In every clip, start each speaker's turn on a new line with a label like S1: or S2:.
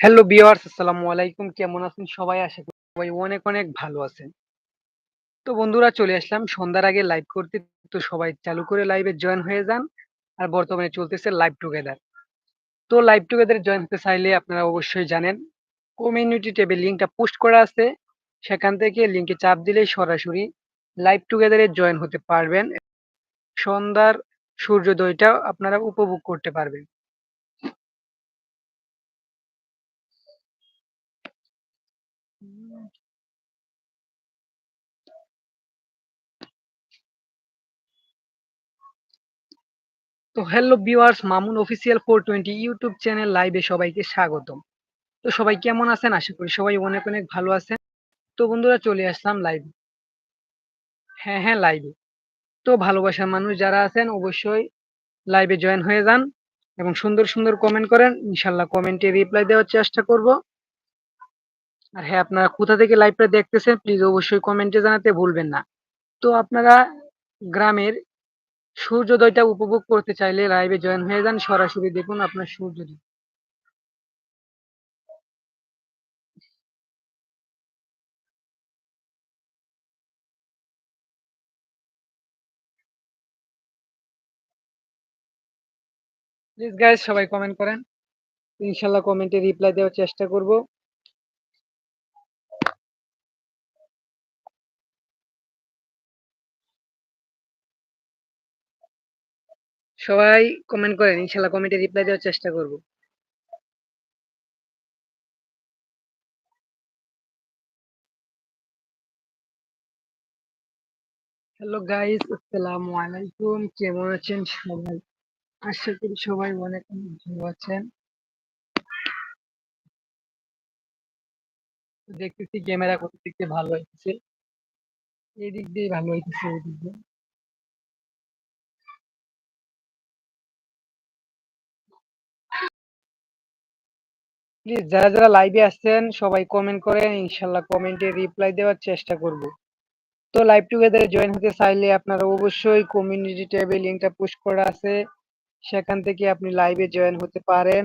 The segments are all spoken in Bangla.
S1: হ্যালো ভিউয়ার্স আসসালামু আলাইকুম। কেমন আছেন সবাই? আশা করি সবাই অনেক অনেক ভালো আছেন। তো বন্ধুরা, চলে আসলাম। সন্ধ্যার আগে লাইভ করতে। তো সবাই চালু করে লাইভে জয়েন হয়ে যান। আর বর্তমানে চলতেছে লাইভ টুগেদার তো লাইভ টুগেদার জয়েন হতে চাইলে আপনারা অবশ্যই জানেন কমিউনিটি ট্যাবে লিঙ্কটা পোস্ট করা আছে। সেখান থেকে লিঙ্কে চাপ দিলেই সরাসরি লাইভ টুগেদারে জয়েন হতে পারবেন। সন্ধ্যার সূর্যোদয়টা আপনারা উপভোগ করতে পারবেন। তো hello viewers Mamun official four twenty YouTube channel লাইভে সবাইকে স্বাগতম। তো সবাই কেমন আছেন? আশা করি সবাই অনেক অনেক ভালো আছেন। তো বন্ধুরা, চলে আসলাম লাইভে হ্যাঁ হ্যাঁ লাইভে তো ভালোবাসার মানুষ যারা আছেন, অবশ্যই লাইভে জয়েন হয়ে যান এবং সুন্দর সুন্দর কমেন্ট করেন। ইনশাল্লাহ কমেন্টে রিপ্লাই দেওয়ার চেষ্টা করব। আর হ্যাঁ আপনারা কোথা থেকে লাইভটা দেখতেছেন প্লিজ অবশ্যই কমেন্টে জানাতে ভুলবেন না। তো আপনারা গ্রামের সূর্যোদয়টা উপভোগ করতে চাইলে লাইভে জয়েন হয়ে যান। সরাসরি দেখুন আপনার সূর্যোদয়। প্লিজ গাইজ সবাই কমেন্ট করেন। ইনশাল্লাহ কমেন্টে রিপ্লাই দেওয়ার চেষ্টা করব। সবাই কমেন্ট করেন, ইনশাল্লাহ কমেন্টে রিপ্লাই দেওয়ার চেষ্টা করব। হ্যালো গাইস আসসালামু আলাইকুম, কেমন আছেন সবাই? আশা করি সবাই অনেক অনেক ভালো আছেন। দেখতেছি ক্যামেরা কত দিক দিয়ে ভালো হইতেছে এই দিক দিয়ে ভালো হইতেছে এই দিক দিয়ে। প্লিজ যারা যারা লাইভে আসছেন, সবাই কমেন্ট করেন ইনশাল্লাহ কমেন্টে রিপ্লাই দেওয়ার চেষ্টা করব। তো লাইভ টুগেদারে জয়েন হতে চাইলে আপনারা অবশ্যই কমিউনিটি ট্যাবে লিঙ্কটা পুশ করা আছে। সেখান থেকে আপনি লাইভে জয়েন হতে পারেন।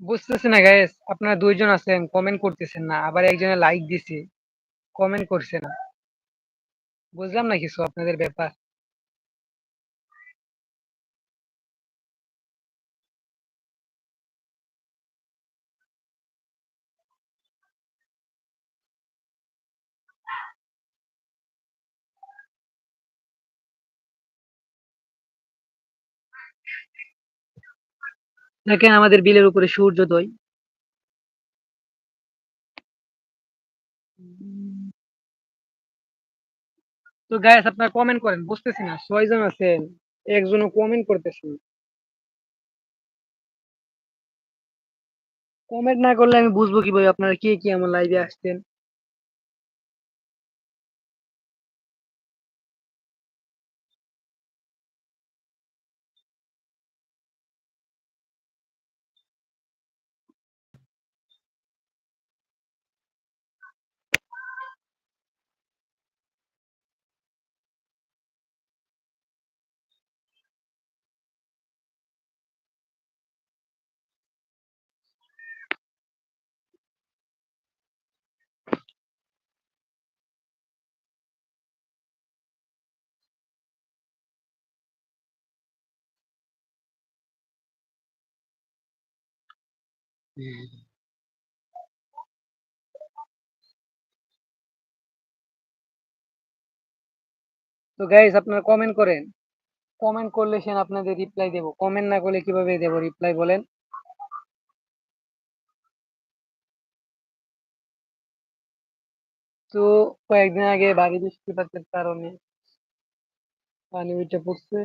S1: বুঝতেছি না গাইস আপনারা দুইজন আছেন কমেন্ট করতেছেন না। আবার একজনে লাইক দিছে কমেন্ট করছে না। বুঝলাম না কিছু আপনাদের ব্যাপার। দেখেন আমাদের বিলের উপরে সূর্যোদয় তো গাইস আপনারা কমেন্ট করেন, বুঝতেছি না, ছয়জন আছেন, একজনও কমেন্ট করতেছেন কমেন্ট না করলে আমি বুঝব কীভাবে আপনারা কে কি আমার লাইভে আসছেন। Mm-hmm. তো গাইজ আপনারা কমেন্ট করেন। কমেন্ট করলে সে আপনাদের রিপ্লাই দেব। কমেন্ট না করলে কীভাবে দেব রিপ্লাই বলেন? তো, কয়েকদিন আগে বাড়ি বৃষ্টিপাতের কারণে পানি উঠে পড়ছে।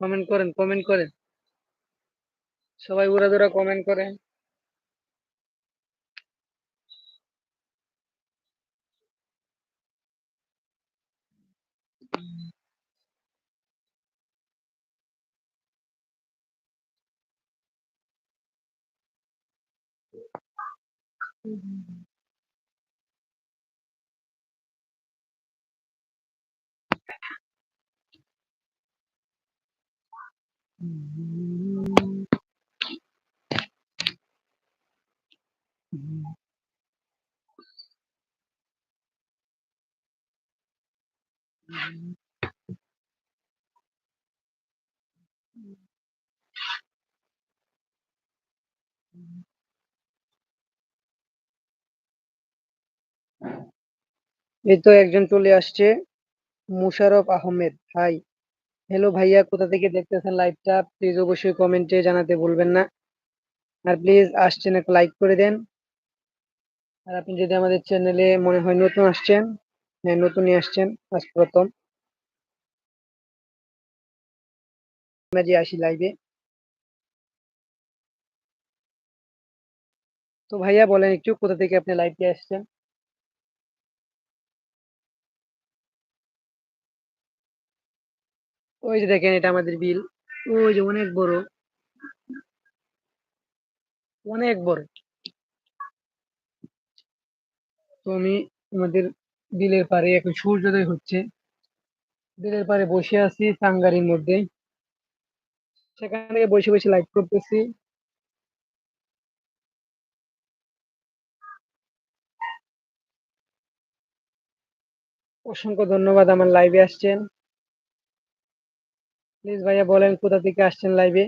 S1: কমেন্ট করেন কমেন্ট করেন। সবাই উড়াদুরা কমেন্ট করেন। Ừm. Vậy hả? Ừm. এই তো একজন চলে আসছে, মুশারফ আহমেদ। হাই হ্যালো ভাইয়া, কোথা থেকে দেখতেছেন লাইভটা প্লিজ অবশ্যই কমেন্টে জানাতে ভুলবেন না। আর প্লিজ আসছেন একটা লাইক করে দেন। আর আপনি যদি আমাদের চ্যানেলে মনে হয় নতুন আসছেন হ্যাঁ নতুনই আসছেন আজ প্রথম। যে আসি লাইভে তো ভাইয়া বলেন একটু, কোথা থেকে আপনি লাইভে আসছেন? ওই যে দেখেন এটা আমাদের বিল। ওই যে অনেক বড়। অনেক বড়। তো আমি আমাদের বিলের পাড়ে এখন সূর্যোদয় হচ্ছে। বিলের পাড়ে বসে আছি টাঙ্গারির মধ্যে। সেখান থেকে বসে বসে লাইভ করতেছি। অসংখ্য ধন্যবাদ, আমার লাইভে আসছেন। প্লিজ ভাইয়া বলেন কোথা থেকে আসছেন লাইভে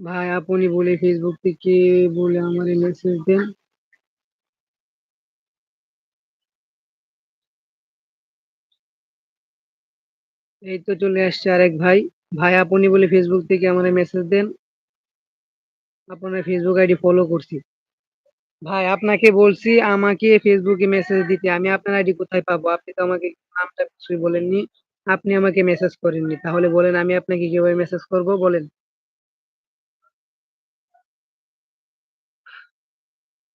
S1: ভাই, আপনি বলে ফেসবুক থেকে বলে আমারে মেসেজ দেন। এই তো চলে আসছে আরেক ভাই। ভাই, আপনি বলে ফেসবুক থেকে আমারে মেসেজ দেন। আপনার ফেসবুক আইডি ফলো করছি। ভাই, আপনাকে বলছি, আমাকে ফেসবুকে মেসেজ দিতে। আমি আপনার আইডি কোথায় পাবো? আপনি তো আমাকে নামটা কিছুই বলেননি। আপনি আমাকে মেসেজ করেননি। তাহলে বলেন, আমি আপনাকে কীভাবে মেসেজ করব? বলেন।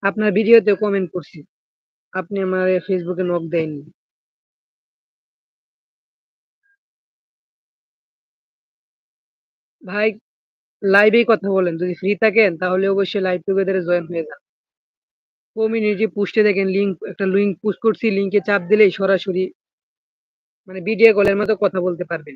S1: আপনার ভিডিওতে কমেন্ট করছি। আপনি আমার ফেসবুকে নক দেয়নি ভাই লাইভেই কথা বলেন। যদি ফ্রি থাকেন, তাহলে অবশ্যই লাইভ টুগেদারে জয়েন হয়ে যান। কমিউনিটি পোস্টে দেখেন লিঙ্ক একটা লিঙ্ক পোস্ট করছি। লিঙ্কে চাপ দিলেই সরাসরি মানে ভিডিও কলের মতো কথা বলতে পারবেন।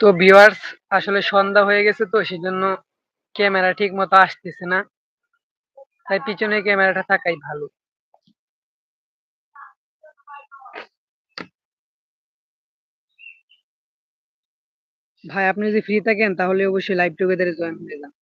S1: তো ভিউয়ার্স আসলে সন্ধ্যা হয়ে গেছে তো, সেজন্য ক্যামেরা ঠিক মতো আসতেছে না। তাই পিছনে ক্যামেরাটা থাকাই ভালো। ভাই, আপনি যদি ফ্রি থাকেন, তাহলে অবশ্যই লাইভ টুগেদারে জয়েন হয়ে যান।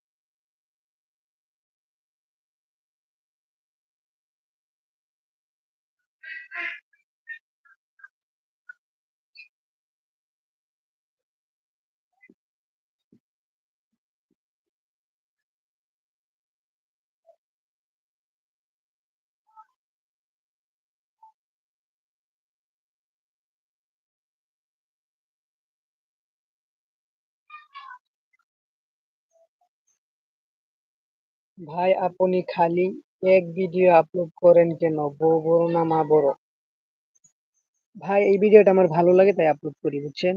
S1: ভাই, আপনি খালি এক ভিডিও আপলোড করেন কেন? বউ বড় না মা বড়? ভাই, এই ভিডিওটা আমার ভালো লাগে তাই আপলোড করি বুঝছেন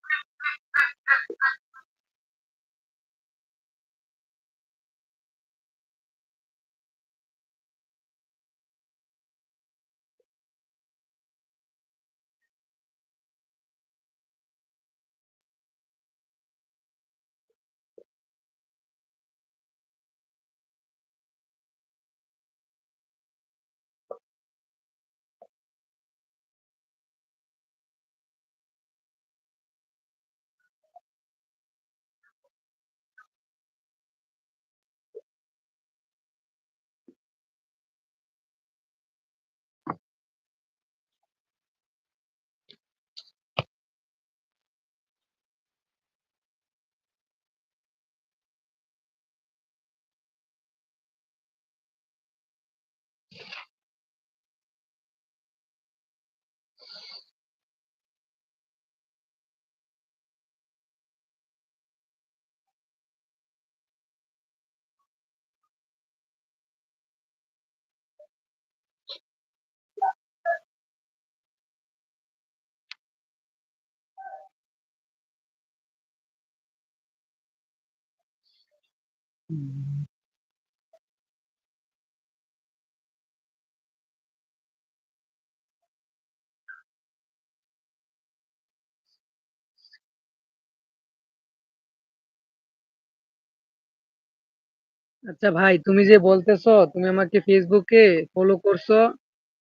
S1: আচ্ছা ভাই, তুমি যে বলতেছো, তুমি আমাকে ফেসবুকে ফলো করছ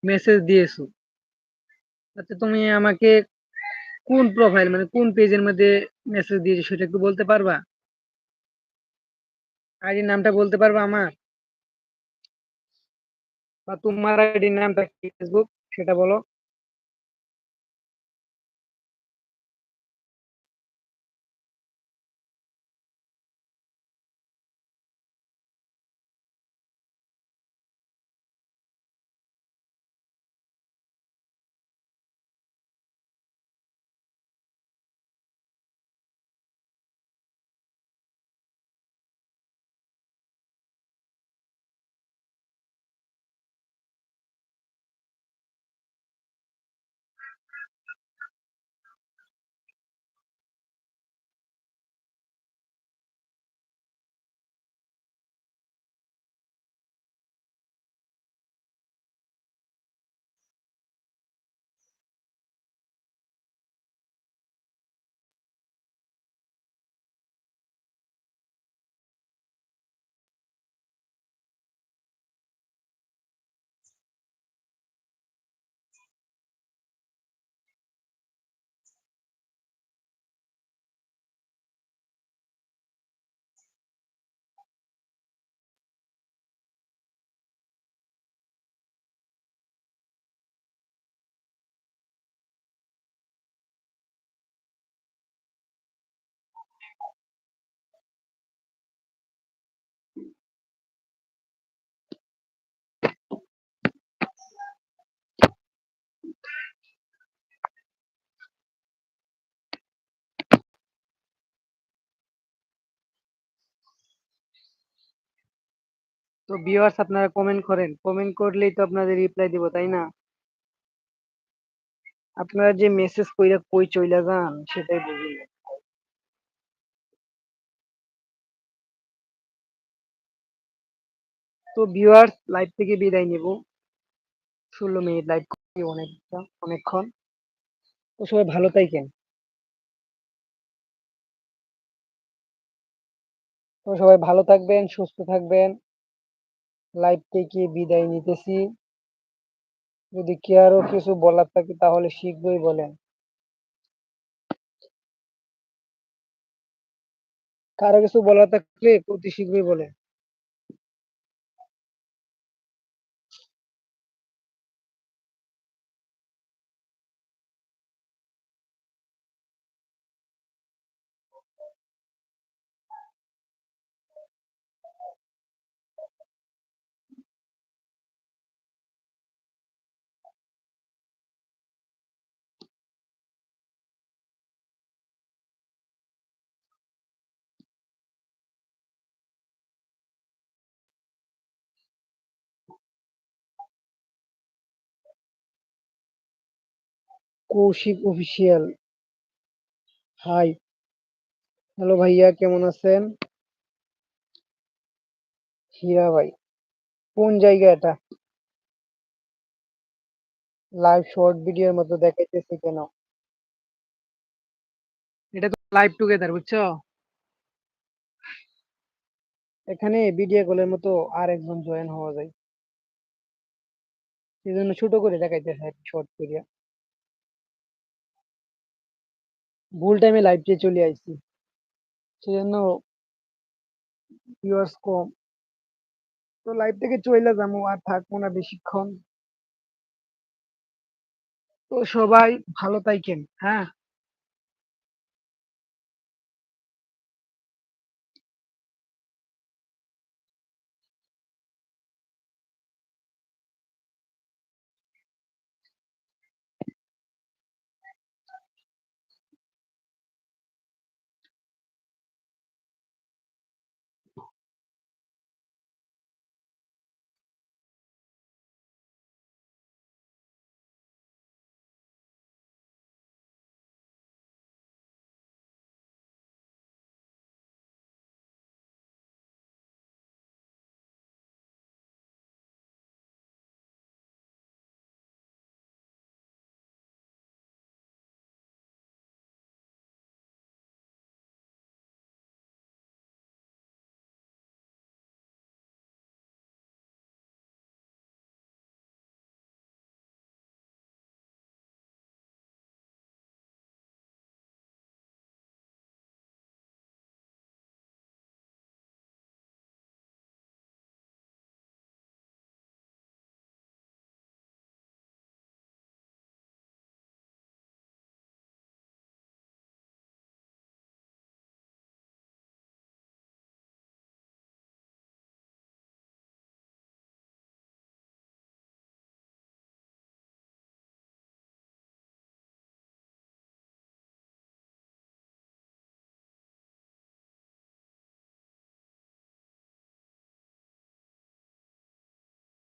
S1: মেসেজ দিয়েছ। আচ্ছা তুমি আমাকে কোন প্রোফাইল মানে কোন পেজের মধ্যে মেসেজ দিয়েছ, সেটা একটু বলতে পারবা? আইডির নামটা বলতে পারব আমার? বা তোমার আইডির নামটা কি ফেসবুক সেটা বলো। তো ভিউয়ার্স আপনারা কমেন্ট করেন। কমেন্ট করলেই তো আপনাদের রিপ্লাই দিব, তাই না? আপনারা যে মেসেজ কইরা কই চইলা যান, সেটাই বুঝি না। তো ভিউয়ার্স লাইভ থেকে বিদায় নেব। ষোলো মিনিট লাইভ করি অনেকটা, অনেকক্ষণ। তো সবাই ভালো থাকেন তো সবাই ভালো থাকবেন, সুস্থ থাকবেন। লাইভ থেকে বিদায় নিতেছি। যদি কি আরও কিছু বলার থাকে তাহলে শীঘ্রই বলেন। কারও কিছু বলার থাকলে অতি শীঘ্রই বলেন। কৌশিক অফিসিয়াল হাই হ্যালো ভাইয়া, কেমন আছেন? হীরা ভাই, কোন জায়গা এটা? লাইভ শর্ট ভিডিওর মতো দেখাইতেছে কেন? এটা তো লাইভ টুগেদার বুঝছ? এখানে ভিডিও কলের মতো আর একজন জয়েন হওয়া যায়। সেই জন্য ছোট করে দেখাইতেছে শর্ট ভিডিও ভুল টাইমে লাইভ দিয়ে চলে আইছি। সেজন্য ভিউয়ার্স কম। তো লাইভ থেকে চলে যাব আর থাকব না বেশিক্ষণ। তো সবাই ভালো থাকেন হ্যাঁ?